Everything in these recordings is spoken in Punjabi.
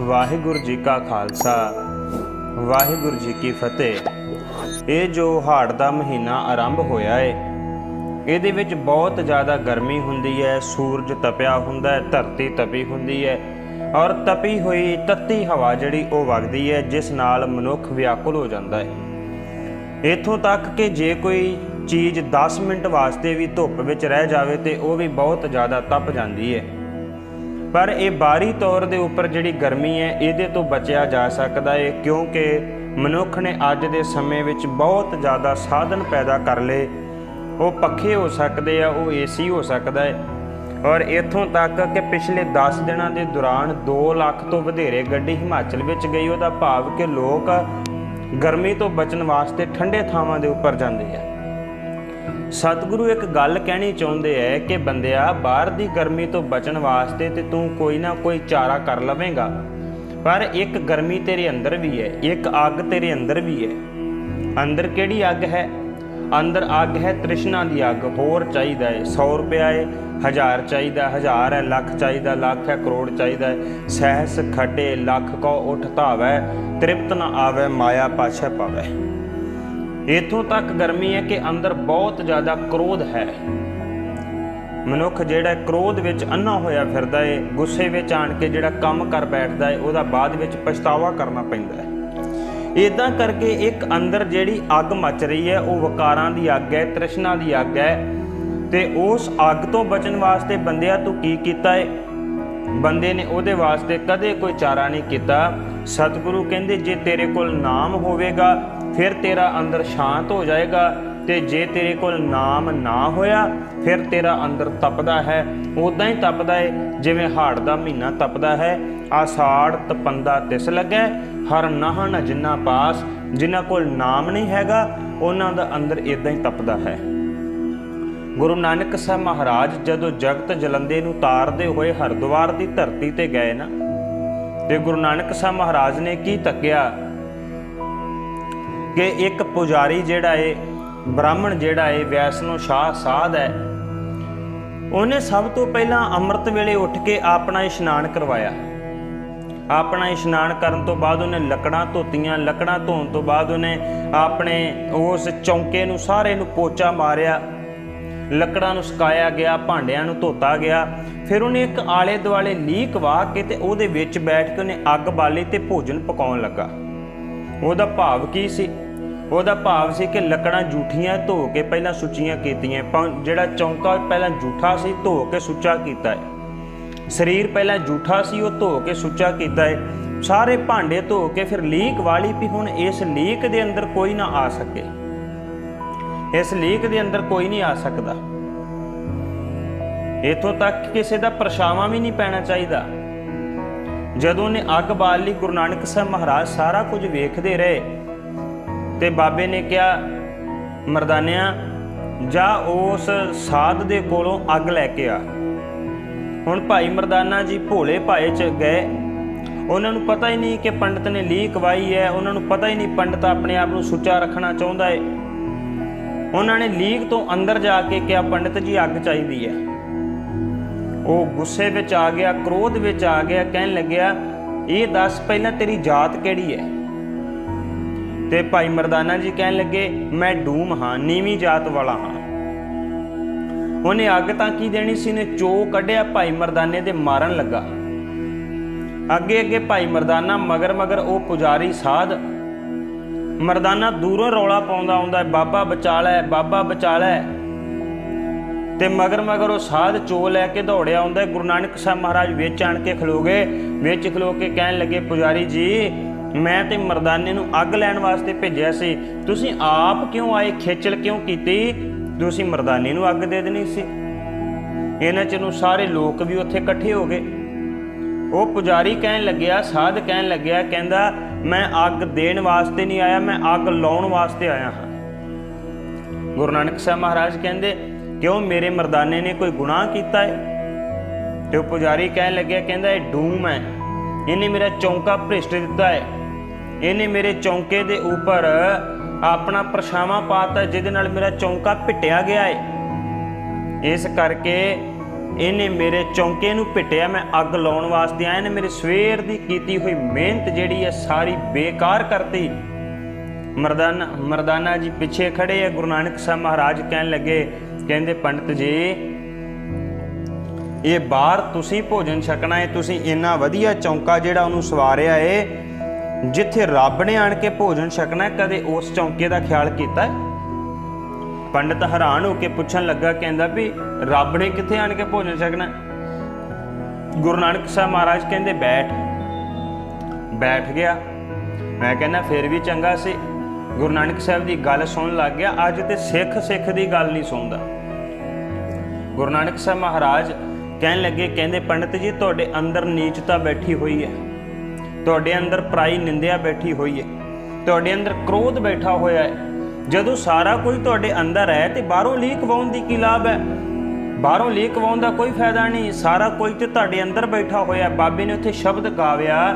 ਵਾਹਿਗੁਰੂ ਜੀ ਕਾ ਖਾਲਸਾ, ਵਾਹਿਗੁਰੂ ਜੀ ਕੀ ਫਤਿਹ। ਇਹ ਜੋ ਹਾੜ ਦਾ ਮਹੀਨਾ ਆਰੰਭ ਹੋਇਆ ਏ, ਇਹਦੇ ਵਿੱਚ ਬਹੁਤ ਜ਼ਿਆਦਾ ਗਰਮੀ ਹੁੰਦੀ ਹੈ, ਸੂਰਜ ਤਪਿਆ ਹੁੰਦਾ ਹੈ, ਧਰਤੀ ਤਪੀ ਹੁੰਦੀ ਹੈ ਔਰ ਤਪੀ ਹੋਈ ਤੱਤੀ ਹਵਾ ਜਿਹੜੀ ਉਹ ਵਗਦੀ ਹੈ, ਜਿਸ ਨਾਲ ਮਨੁੱਖ ਵਿਆਕੁਲ ਹੋ ਜਾਂਦਾ ਹੈ। ਇਥੋਂ ਤੱਕ ਕਿ ਜੇ ਕੋਈ ਚੀਜ਼ 10 ਮਿੰਟ ਵਾਸਤੇ ਵੀ ਧੁੱਪ ਵਿੱਚ ਰਹਿ ਜਾਵੇ ਤੇ ਉਹ ਵੀ ਬਹੁਤ ਜ਼ਿਆਦਾ ਤਪ ਜਾਂਦੀ ਹੈ। ਪਰ ਇਹ ਬਾਹਰੀ ਤੌਰ ਦੇ ਉੱਪਰ ਜਿਹੜੀ ਗਰਮੀ ਹੈ, ਇਹਦੇ ਤੋਂ ਬਚਿਆ ਜਾ ਸਕਦਾ ਹੈ ਕਿਉਂਕਿ ਮਨੁੱਖ ਨੇ ਅੱਜ ਦੇ ਸਮੇਂ ਵਿੱਚ ਬਹੁਤ ਜ਼ਿਆਦਾ ਸਾਧਨ ਪੈਦਾ ਕਰ ਲਏ। ਉਹ ਪੱਖੇ ਹੋ ਸਕਦੇ ਆ, ਉਹ ਏਸੀ ਹੋ ਸਕਦਾ ਹੈ ਔਰ ਇਥੋਂ ਤੱਕ ਕਿ ਪਿਛਲੇ 10 ਦਿਨਾਂ ਦੇ ਦੌਰਾਨ 2 ਲੱਖ ਤੋਂ ਵਧੇਰੇ ਗੱਡੀ ਹਿਮਾਚਲ ਵਿੱਚ ਗਈ। ਉਹਦਾ ਭਾਵ ਕਿ ਲੋਕ ਗਰਮੀ ਤੋਂ ਬਚਣ ਵਾਸਤੇ ਠੰਡੇ ਥਾਵਾਂ ਦੇ ਉੱਪਰ ਜਾਂਦੇ ਆ। ਸਤਿਗੁਰੂ ਇੱਕ ਗੱਲ ਕਹਿਣੀ ਚਾਹੁੰਦੇ ਐ ਕਿ ਬੰਦਿਆ, ਬਾਹਰ ਦੀ ਗਰਮੀ ਤੋਂ ਬਚਣ ਵਾਸਤੇ ਤੇ ਤੂੰ ਕੋਈ ਨਾ ਕੋਈ ਚਾਰਾ ਕਰ ਲਵੇਂਗਾ। ਪਰ ਇੱਕ ਗਰਮੀ ਤੇਰੇ ਅੰਦਰ ਵੀ ਹੈ ਇੱਕ ਅੱਗ ਤੇਰੇ ਅੰਦਰ ਵੀ ਹੈ ਅੰਦਰ ਕਿਹੜੀ ਅੱਗ ਹੈ? ਅੰਦਰ ਅੱਗ ਹੈ ਤ੍ਰਿਸ਼ਨਾ ਦੀ ਅੱਗ, ਹੋਰ ਚਾਹੀਦਾ ਹੈ 100 ਰੁਪਿਆ ਹੈ ਹਜ਼ਾਰ ਚਾਹੀਦਾ, ਹਜ਼ਾਰ ਹੈ ਲੱਖ ਚਾਹੀਦਾ, ਲੱਖ ਹੈ ਕਰੋੜ ਚਾਹੀਦਾ ਹੈ ਸਹਿਸ ਖਟੇ ਲੱਖ ਕੋ ਉਠ ਧਾਵੈ, ਤ੍ਰਿਪਤ ਨ ਆਵੈ, ਮਾਇਆ ਪਾਛੈ ਪਾਵੈ। ਇਥੋਂ ਤੱਕ ਗਰਮੀ ਹੈ ਕਿ ਅੰਦਰ ਬਹੁਤ ਜ਼ਿਆਦਾ ਕ੍ਰੋਧ ਹੈ। ਮਨੁੱਖ ਜਿਹੜਾ ਕ੍ਰੋਧ ਵਿੱਚ ਅੰਨਾ ਹੋਇਆ ਫਿਰਦਾ ਏ, ਗੁੱਸੇ ਵਿੱਚ ਆਣ ਕੇ ਜਿਹੜਾ ਕੰਮ ਕਰ ਬੈਠਦਾ ਏ, ਉਹਦਾ ਬਾਅਦ ਵਿੱਚ ਪਛਤਾਵਾ ਕਰਨਾ ਪੈਂਦਾ ਹੈ। ਇਦਾਂ ਕਰਕੇ ਇੱਕ ਅੰਦਰ ਜਿਹੜੀ ਅੱਗ ਮੱਚ ਰਹੀ ਹੈ, ਉਹ ਵਕਾਰਾਂ ਦੀ ਅੱਗ ਹੈ, ਤ੍ਰਿਸ਼ਨਾ ਦੀ ਅੱਗ ਹੈ ਤੇ ਉਸ ਅੱਗ ਤੋਂ ਬਚਣ ਵਾਸਤੇ ਬੰਦਿਆ ਤੂੰ ਕੀ ਕੀਤਾ ਏ? ਬੰਦੇ ਨੇ ਉਹਦੇ ਵਾਸਤੇ ਕਦੇ ਕੋਈ ਚਾਰਾ ਨਹੀਂ ਕੀਤਾ। ਸਤਿਗੁਰੂ ਕਹਿੰਦੇ, ਜੇ ਤੇਰੇ ਕੋਲ ਨਾਮ ਹੋਵੇਗਾ, ਫਿਰ ਤੇਰਾ ਅੰਦਰ ਸ਼ਾਂਤ ਹੋ ਜਾਏਗਾ ਤੇ ਜੇ ਤੇਰੇ ਕੋਲ ਨਾਮ ਨਾ ਹੋਇਆ, ਫਿਰ ਤੇਰਾ ਅੰਦਰ ਤਪਦਾ ਹੈ। ਉਦਾਂ ਹੀ ਤਪਦਾ ਹੈ ਜਿਵੇਂ ਹਾੜ ਦਾ ਮਹੀਨਾ ਤਪਦਾ ਹੈ। ਆਸਾੜ ਤਪੰਦਾ ਤਿਸ ਲੱਗੈ, ਹਰ ਨਾਹਨ ਜਿੰਨਾ ਪਾਸ, ਜਿਨ੍ਹਾਂ ਕੋਲ ਨਾਮ ਨਹੀਂ ਹੈਗਾ, ਉਹਨਾਂ ਦਾ ਅੰਦਰ ਇਦਾਂ ਹੀ ਤਪਦਾ ਹੈ। ਗੁਰੂ ਨਾਨਕ ਸਾਹਿਬ ਮਹਾਰਾਜ ਜਦੋਂ ਜਗਤ ਜਲੰਦੇ ਨੂੰ ਤਾਰਦੇ ਹੋਏ ਹਰਿਦੁਆਰ ਦੀ ਧਰਤੀ ਤੇ ਗਏ ਨਾ, ਤੇ ਗੁਰੂ ਨਾਨਕ ਸਾਹਿਬ ਮਹਾਰਾਜ ਨੇ ਕੀ ਤੱਕਿਆ? ਕਿ ਇੱਕ ਪੁਜਾਰੀ ਜਿਹੜਾ ਏ, ਬ੍ਰਾਹਮਣ ਜਿਹੜਾ ਏ, ਵੈਸਨੋ ਸ਼ਾਹ ਸਾਧ ਹੈ, ਉਹਨੇ ਸਭ ਤੋਂ ਪਹਿਲਾਂ ਅੰਮ੍ਰਿਤ ਵੇਲੇ ਉੱਠ ਕੇ ਆਪਣਾ ਇਸ਼ਨਾਨ ਕਰਵਾਇਆ। ਆਪਣਾ ਇਸ਼ਨਾਨ ਕਰਨ ਤੋਂ ਬਾਅਦ ਉਹਨੇ ਲੱਕੜਾਂ ਧੋਤੀਆਂ, ਲੱਕੜਾਂ ਧੋਣ ਤੋਂ ਬਾਅਦ ਉਹਨੇ ਆਪਣੇ ਉਸ ਚੌਂਕੇ ਨੂੰ ਸਾਰੇ ਨੂੰ ਪੋਚਾ ਮਾਰਿਆ। ਲੱਕੜਾਂ ਨੂੰ ਸੁਕਾਇਆ ਗਿਆ, ਭਾਂਡਿਆਂ ਨੂੰ ਧੋਤਾ ਗਿਆ। ਫਿਰ ਉਹਨੇ ਇੱਕ ਆਲੇ ਦੁਆਲੇ ਲੀਕ ਵਾਹ ਕੇ ਤੇ ਉਹਦੇ ਵਿੱਚ ਬੈਠ ਕੇ ਉਹਨੇ ਅੱਗ ਬਾਲੀ ਤੇ ਭੋਜਨ ਪਕਾਉਣ ਲੱਗਾ। ਉਹਦਾ ਭਾਵ ਕੀ ਸੀ? ਉਹਦਾ ਭਾਵ ਸੀ ਕਿ ਲੱਕੜਾਂ ਜੂਠੀਆਂ ਧੋ ਕੇ ਪਹਿਲਾਂ ਸੁੱਚੀਆਂ ਕੀਤੀਆਂ ਪਰ ਜਿਹੜਾ ਚੌਂਕਾ ਪਹਿਲਾਂ ਜੂਠਾ ਸੀ, ਧੋ ਕੇ ਸੁੱਚਾ ਕੀਤਾ ਹੈ। ਸਰੀਰ ਪਹਿਲਾਂ ਜੂਠਾ ਸੀ, ਉਹ ਧੋ ਕੇ ਸੁੱਚਾ ਕੀਤਾ ਹੈ। ਸਾਰੇ ਭਾਂਡੇ ਧੋ ਕੇ ਫਿਰ ਲੀਕ ਵਾਲੀ ਵੀ ਹੁਣ ਇਸ ਲੀਕ ਦੇ ਅੰਦਰ ਕੋਈ ਨਾ ਆ ਸਕੇ। ਇਸ ਲੀਕ ਦੇ ਅੰਦਰ ਕੋਈ ਨਹੀਂ ਆ ਸਕਦਾ। ਇਥੋਂ ਤੱਕ ਕਿਸੇ ਦਾ ਪਰਛਾਵਾਂ ਵੀ ਨਹੀਂ ਪੈਣਾ ਚਾਹੀਦਾ। ਜਦੋਂ ਨੇ ਅੱਗ ਬਾਲ ਲਈ ਗੁਰੂ ਨਾਨਕ ਸਾਹਿਬ ਮਹਾਰਾਜ ਸਾਰਾ ਕੁਝ ਵੇਖਦੇ ਰਹੇ ਤੇ ਬਾਬੇ ਨੇ ਕਿਹਾ, ਮਰਦਾਨਿਆਂ, ਜਾ ਉਸ ਸਾਧ ਦੇ ਕੋਲੋਂ ਅੱਗ ਲੈ ਕੇ ਆ। ਹੁਣ ਭਾਈ ਮਰਦਾਨਾ ਜੀ ਭੋਲੇ ਭਾਏ ਚ ਗਏ। ਉਹਨਾਂ ਨੂੰ ਪਤਾ ਹੀ ਨਹੀਂ ਕਿ ਪੰਡਤ ਨੇ ਲੀਕ ਵਾਈ ਹੈ। ਉਹਨਾਂ ਨੂੰ ਪਤਾ ਹੀ ਨਹੀਂ ਪੰਡਤ ਆਪਣੇ ਆਪ ਨੂੰ ਸੁੱਚਾ ਰੱਖਣਾ ਚਾਹੁੰਦਾ ਹੈ ਉਹਨਾਂ ਨੇ ਲੀਗ ਤੋਂ ਅੰਦਰ ਜਾ ਕੇ ਕਿਹਾ, ਪੰਡਤ ਜੀ, ਅੱਗ ਚਾਹੀਦੀ ਹੈ। ਉਹ ਗੁੱਸੇ ਵਿੱਚ ਆ ਗਿਆ, ਕ੍ਰੋਧ ਵਿੱਚ ਆ ਗਿਆ, ਕਹਿਣ ਲੱਗਿਆ, ਇਹ ਦੱਸ ਪਹਿਲਾਂ ਤੇਰੀ ਜਾਤ ਕਿਹੜੀ ਹੈ? ਤੇ ਭਾਈ ਮਰਦਾਨਾ ਜੀ ਕਹਿਣ ਲੱਗੇ, ਮੈਂ ਡੂਮ ਹਾਂ, ਨੀਵੀਂ ਜਾਤ ਵਾਲਾ ਹਾਂ। ਉਹਨੇ ਅੱਗ ਤਾਂ ਕੀ ਦੇਣੀ ਸੀ? ਨੇ ਚੋ ਕੱਢਿਆ, ਭਾਈ ਮਰਦਾਨੇ ਦੇ ਮਾਰਨ ਲੱਗਾ। ਅੱਗੇ ਅੱਗੇ ਭਾਈ ਮਰਦਾਨਾ ਮਗਰ ਮਗਰ ਉਹ ਪੁਜਾਰੀ ਸਾਧ ਮਰਦਾਨਾ ਦੂਰੋਂ ਰੌਲਾ ਪਾਉਂਦਾ ਆਉਂਦਾ ਬਾਬਾ ਬਚਾ ਲੈ ਬਾਬਾ ਬਚਾ ਲੈ ਤੇ ਮਗਰ ਮਗਰ ਉਹ ਸਾਧ ਚੋ ਲੈ ਕੇ ਦੌੜਿਆ ਆਉਂਦਾ ਗੁਰੂ ਨਾਨਕ ਸਾਹਿਬ ਮਹਾਰਾਜ ਵਿੱਚ ਆਣ ਕੇ ਖਲੋ ਗਏ, ਵਿੱਚ ਖਲੋ ਕੇ ਕਹਿਣ ਲੱਗੇ, ਪੁਜਾਰੀ ਜੀ, ਮੈਂ ਤੇ ਮਰਦਾਨੇ ਨੂੰ ਅੱਗ ਲੈਣ ਵਾਸਤੇ ਭੇਜਿਆ ਸੀ। ਤੁਸੀਂ ਆਪ ਕਿਉਂ ਆਏ, ਖੇਚਲ ਕਿਉਂ ਕੀਤੀ? ਤੁਸੀਂ ਮਰਦਾਨੇ ਨੂੰ ਅੱਗ ਦੇ ਦੇਣੀ ਸੀ। ਇਹਨਾਂ ਚ ਨੂੰ ਸਾਰੇ ਲੋਕ ਵੀ ਉੱਥੇ ਇਕੱਠੇ ਹੋ ਗਏ। ਉਹ ਪੁਜਾਰੀ ਕਹਿਣ ਲੱਗਿਆ, ਸਾਧ ਕਹਿਣ ਲੱਗਿਆ, ਕਹਿੰਦਾ, ਮੈਂ ਅੱਗ ਦੇਣ ਵਾਸਤੇ ਨਹੀਂ ਆਇਆ, ਮੈਂ ਅੱਗ ਲਾਉਣ ਵਾਸਤੇ ਆਇਆ ਹਾਂ। ਗੁਰੂ ਨਾਨਕ ਸਾਹਿਬ ਮਹਾਰਾਜ ਕਹਿੰਦੇ, ਕਿਉਂ ਮੇਰੇ ਮਰਦਾਨੇ ਨੇ ਕੋਈ ਗੁਨਾਹ ਕੀਤਾ ਹੈ ਤੇ ਉਹ ਪੁਜਾਰੀ ਕਹਿਣ ਲੱਗਿਆ, ਕਹਿੰਦਾ, ਇਹ ਡੂਮ ਹੈ। ਇਹਨੇ ਮੇਰਾ ਚੌਂਕਾ ਭ੍ਰਿਸ਼ਟ ਦਿੱਤਾ ਹੈ ਇਹਨੇ ਮੇਰੇ ਚੌਂਕੇ ਦੇ ਉੱਪਰ ਆਪਣਾ ਪਰਛਾਵਾਂ ਪਾਤਾ ਜਿਹਦੇ ਨਾਲ ਮੇਰਾ ਚੌਂਕਾ ਪਿਟਿਆ ਗਿਆ ਹੈ ਇਸ ਕਰਕੇ ਇਹਨੇ ਮੇਰੇ ਚੌਂਕੇ ਨੂੰ ਪਿੱਟਿਆ, ਮੈਂ ਅੱਗ ਲਾਉਣ ਵਾਸਤੇ ਆਇਆ ਨੇ ਮੇਰੇ ਸਵੇਰ ਦੀ ਕੀਤੀ ਹੋਈ ਮਿਹਨਤ ਜਿਹੜੀ ਹੈ ਸਾਰੀ ਬੇਕਾਰ ਕਰਤੀ। ਮਰਦਾਨਾ ਮਰਦਾਨਾ ਜੀ ਪਿੱਛੇ ਖੜੇ ਆ, ਗੁਰੂ ਨਾਨਕ ਸਾਹਿਬ ਮਹਾਰਾਜ ਕਹਿਣ ਲੱਗੇ, ਕਹਿੰਦੇ, ਪੰਡਤ ਜੀ, ਇਹ ਬਾਹਰ ਤੁਸੀਂ ਭੋਜਨ ਛਕਣਾ ਹੈ ਤੁਸੀਂ ਇੰਨਾ ਵਧੀਆ ਚੌਂਕਾ ਜਿਹੜਾ ਉਹਨੂੰ ਸਵਾਰਿਆ ਏ, ਜਿੱਥੇ ਰੱਬ ਨੇ ਆਣ ਕੇ ਭੋਜਨ ਛਕਣਾ ਕਦੇ ਉਸ ਚੌਂਕੇ ਦਾ ਖਿਆਲ ਕੀਤਾ ਹੈ ਪੰਡਤ ਹੈਰਾਨ ਹੋ ਕੇ ਪੁੱਛਣ ਲੱਗਾ, ਕਹਿੰਦਾ ਵੀ ਰੱਬ ਨੇ ਕਿੱਥੇ ਆਣ ਕੇ ਭੋਜਨ ਛਕਣਾ? ਗੁਰੂ ਨਾਨਕ ਸਾਹਿਬ ਮਹਾਰਾਜ ਕਹਿੰਦੇ, ਬੈਠ। ਬੈਠ ਗਿਆ। ਮੈਂ ਕਹਿੰਦਾ, ਫਿਰ ਵੀ ਚੰਗਾ ਸੀ। ਗੁਰੂ ਨਾਨਕ ਸਾਹਿਬ ਦੀ ਗੱਲ ਸੁਣਨ ਲੱਗ ਗਿਆ। ਅੱਜ ਤੇ ਸਿੱਖ ਸਿੱਖ ਦੀ ਗੱਲ ਨਹੀਂ ਸੁਣਦਾ। ਗੁਰੂ ਨਾਨਕ ਸਾਹਿਬ ਮਹਾਰਾਜ ਕਹਿਣ ਲੱਗੇ, ਕਹਿੰਦੇ, ਪੰਡਤ ਜੀ, ਤੁਹਾਡੇ ਅੰਦਰ ਨੀਚਤਾ ਬੈਠੀ ਹੋਈ ਹੈ। ਤੁਹਾਡੇ ਅੰਦਰ ਪ੍ਰਾਈ ਨਿੰਦਿਆ ਬੈਠੀ ਹੋਈ ਹੈ। ਤੁਹਾਡੇ ਅੰਦਰ ਕ੍ਰੋਧ ਬੈਠਾ ਹੋਇਆ ਹੈ। ਜਦੋਂ ਸਾਰਾ ਕੁਝ ਤੁਹਾਡੇ ਅੰਦਰ ਹੈ ਤੇ ਬਾਹਰੋਂ ਲੀਕ ਵਾਉਣ ਦੀ ਕੀ ਲਾਭ ਹੈ? ਬਾਹਰੋਂ ਲੀਕ ਵਾਉਣ ਦਾ ਕੋਈ ਫਾਇਦਾ ਨਹੀਂ। ਸਾਰਾ ਕੁਝ ਤੇ ਤੁਹਾਡੇ ਅੰਦਰ ਬੈਠਾ ਹੋਇਆ ਬਾਬੇ ਨੇ ਉੱਥੇ ਸ਼ਬਦ ਗਾਵਿਆ,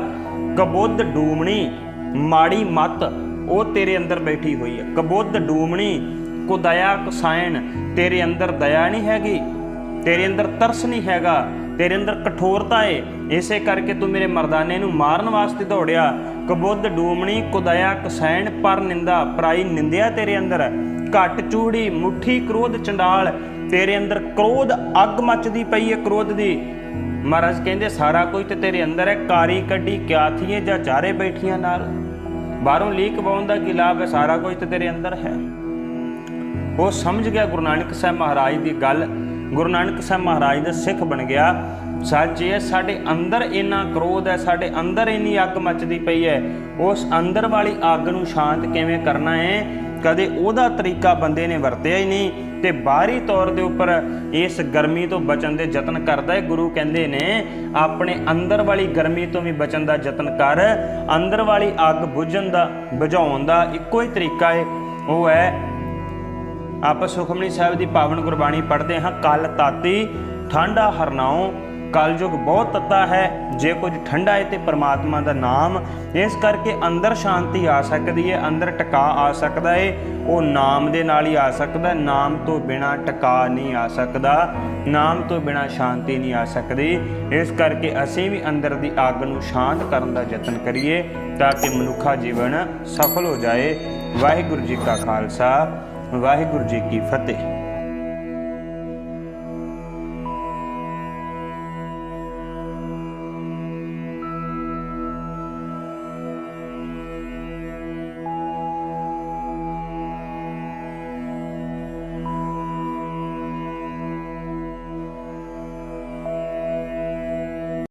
ਕਬੁੱਧ ਡੂਮਣੀ, ਮਾੜੀ ਮਤ, ਉਹ ਤੇਰੇ ਅੰਦਰ ਬੈਠੀ ਹੋਈ ਹੈ। ਕਬੁੱਧ ਡੂਮਣੀ ਕੋ ਦਇਆ ਕਸਾਇਣ, ਤੇਰੇ ਅੰਦਰ ਦਇਆ ਨਹੀਂ ਹੈਗੀ, ਤੇਰੇ ਅੰਦਰ ਤਰਸ ਨਹੀਂ ਹੈਗਾ। ਤੇਰੇ ਅੰਦਰ ਕਠੋਰਤਾ ਏ। ਇਸੇ ਕਰਕੇ ਤੂੰ ਮੇਰੇ ਮਰਦਾਨੇ ਨੂੰ ਮਾਰਨ ਵਾਸਤੇ ਦੌੜਿਆ। ਕਬੁੱਧ, ਡੂਮਣੀ, ਕੁਦਇਆ, ਕਸੈਣ, ਪਰ ਨਿੰਦਾ, ਪਰਾਈ ਨਿੰਦਿਆ ਤੇਰੇ ਅੰਦਰ। ਹੈ। ਚੂੜੀ, ਮੁੱਠੀ, ਕ੍ਰੋਧ, ਚੰਡਾਲ, ਤੇਰੇ ਅੰਦਰ ਕ੍ਰੋਧ, ਅੱਗ ਮੱਚਦੀ ਪਈ ਹੈ ਕ੍ਰੋਧ ਦੀ। ਮਹਾਰਾਜ ਕਹਿੰਦੇ, ਸਾਰਾ ਕੁਝ ਤੇ ਤੇਰੇ ਅੰਦਰ ਹੈ ਕਾਰੀ ਕੱਢੀ, ਕਿਆ ਥੀਏ ਜਾਂ ਚਾਰੇ ਬੈਠੀਆਂ ਨਾਲ? ਬਾਹਰੋਂ ਲੀਕ ਪਾਉਣ ਦਾ ਕੀ ਲਾਭ ਹੈ ਸਾਰਾ ਕੁਝ ਤੇ ਤੇਰੇ ਅੰਦਰ ਹੈ। ਉਹ ਸਮਝ ਗਿਆ ਗੁਰੂ ਨਾਨਕ ਸਾਹਿਬ ਮਹਾਰਾਜ ਦੀ ਗੱਲ। ਗੁਰੂ ਨਾਨਕ ਸਾਹਿਬ ਮਹਾਰਾਜ ਦਾ ਸਿੱਖ ਬਣ ਗਿਆ। ਸੱਚ ਇਹ ਸਾਡੇ ਅੰਦਰ ਇੰਨਾ ਕ੍ਰੋਧ ਹੈ, ਸਾਡੇ ਅੰਦਰ ਇੰਨੀ ਅੱਗ ਮੱਚਦੀ ਪਈ ਹੈ। ਉਸ ਅੰਦਰ ਵਾਲੀ ਅੱਗ ਨੂੰ ਸ਼ਾਂਤ ਕਿਵੇਂ ਕਰਨਾ ਹੈ? ਕਦੇ ਉਹਦਾ ਤਰੀਕਾ ਬੰਦੇ ਨੇ ਵਰਤਿਆ ਹੀ ਨਹੀਂ ਤੇ ਬਾਹਰੀ ਤੌਰ ਦੇ ਉੱਪਰ ਇਸ ਗਰਮੀ ਤੋਂ ਬਚਣ ਦੇ ਯਤਨ ਕਰਦਾ ਹੈ। ਗੁਰੂ ਕਹਿੰਦੇ ਨੇ, ਆਪਣੇ ਅੰਦਰ ਵਾਲੀ ਗਰਮੀ ਤੋਂ ਵੀ ਬਚਣ ਦਾ ਯਤਨ ਕਰ। ਅੰਦਰ ਵਾਲੀ ਅੱਗ ਬੁਝਣ ਦਾ, ਬੁਝਾਉਣ ਦਾ ਇੱਕੋ ਹੀ ਤਰੀਕਾ ਹੈ। ਉਹ ਹੈ ਆਪਾਂ ਸੁਖਮਨੀ ਸਾਹਿਬ ਦੀ ਪਾਵਨ ਗੁਰਬਾਣੀ ਪੜ੍ਹਦੇ ਹਾਂ। ਕਲ ਤਾਤੀ, ਠੰਡਾ ਹਰਨਾਉ। ਕਲਯੁਗ ਬਹੁਤ ਤੱਤਾ ਹੈ। ਜੇ ਕੁਝ ਠੰਡਾ ਹੈ ਤੇ ਪਰਮਾਤਮਾ ਦਾ ਨਾਮ। ਇਸ ਕਰਕੇ ਅੰਦਰ ਸ਼ਾਂਤੀ ਆ ਸਕਦੀ ਹੈ, ਅੰਦਰ ਟਿਕਾ ਆ ਸਕਦਾ ਹੈ ਉਹ ਨਾਮ ਦੇ ਨਾਲ ਹੀ ਆ ਸਕਦਾ। ਨਾਮ ਤੋਂ ਬਿਨਾ ਟਿਕਾ ਨਹੀਂ ਆ ਸਕਦਾ। ਨਾਮ ਤੋਂ ਬਿਨਾ ਸ਼ਾਂਤੀ ਨਹੀਂ ਆ ਸਕਦੀ। ਇਸ ਕਰਕੇ ਅਸੀਂ ਵੀ ਅੰਦਰ ਦੀ ਅੱਗ ਨੂੰ ਸ਼ਾਂਤ ਕਰਨ ਦਾ ਯਤਨ ਕਰੀਏ, ਤਾਂ ਕਿ ਮਨੁੱਖਾ ਜੀਵਨ ਸਫਲ ਹੋ ਜਾਏ। ਵਾਹਿਗੁਰੂ ਜੀ ਕਾ ਖਾਲਸਾ। ਵਾਹਿਗੁਰੂ ਜੀ ਕੀ ਫਤਿਹ।